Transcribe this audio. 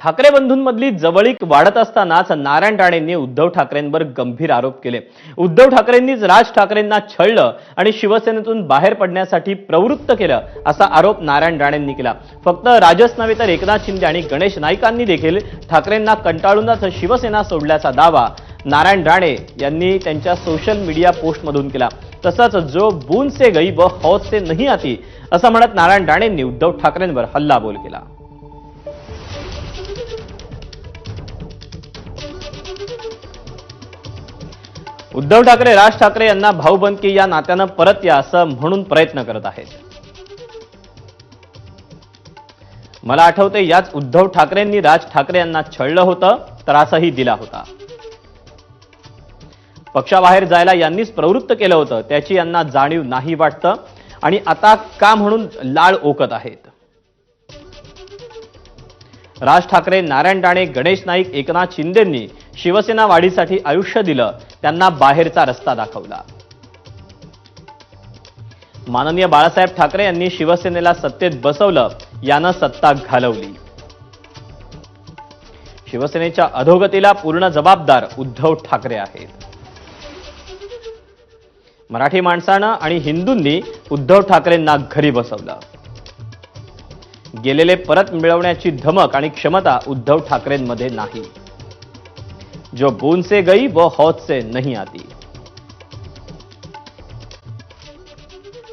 ठाकरे बंधूंमधली जवळीक वाढत असतानाच नारायण राणेंनी उद्धव ठाकरेंवर गंभीर आरोप केले. उद्धव ठाकरेंनीच राज ठाकरेंना छळलं आणि शिवसेनेतून बाहेर पडण्यासाठी प्रवृत्त केलं असा आरोप नारायण राणेंनी केला. फक्त राजच नव्हे तर एकनाथ शिंदे आणि गणेश नाईकांनी देखील ठाकरेंना कंटाळूनच शिवसेना सोडल्याचा दावा नारायण राणे यांनी त्यांच्या सोशल मीडिया पोस्टमधून केला. तसंच जो बून से गई व हौद से नहीं आती असं म्हणत नारायण राणेंनी उद्धव ठाकरेंवर हल्लाबोल केला. उद्धव ठाकरे राज ठाकरे यांना भाऊबंदकी या नात्यानं परत या असं म्हणून प्रयत्न करत आहेत. मला आठवते याच उद्धव ठाकरेंनी राज ठाकरे यांना छळलं होतं त्रासही दिला होता. पक्षाबाहेर जायला यांनीच प्रवृत्त केलं होतं त्याची यांना जाणीव नाही वाटतं. आणि आता का म्हणून लाळ ओकत आहेत? राज ठाकरे नारायण राणे गणेश नाईक एकनाथ शिंदेंनी शिवसेना वाढीसाठी आयुष्य दिलं त्यांना बाहेरचा रस्ता दाखवला. माननीय बाळासाहेब ठाकरे यांनी शिवसेनेला सत्तेत बसवलं यानं सत्ता घालवली. शिवसेनेच्या अधोगतीला पूर्ण जबाबदार उद्धव ठाकरे आहेत. मराठी माणसानं आणि हिंदूंनी उद्धव ठाकरेंना घरी बसवलं. गेलेले परत मिळवण्याची धमक आणि क्षमता उद्धव ठाकरेंमध्ये नाही. जो बून से गई वो हौद से नहीं आती.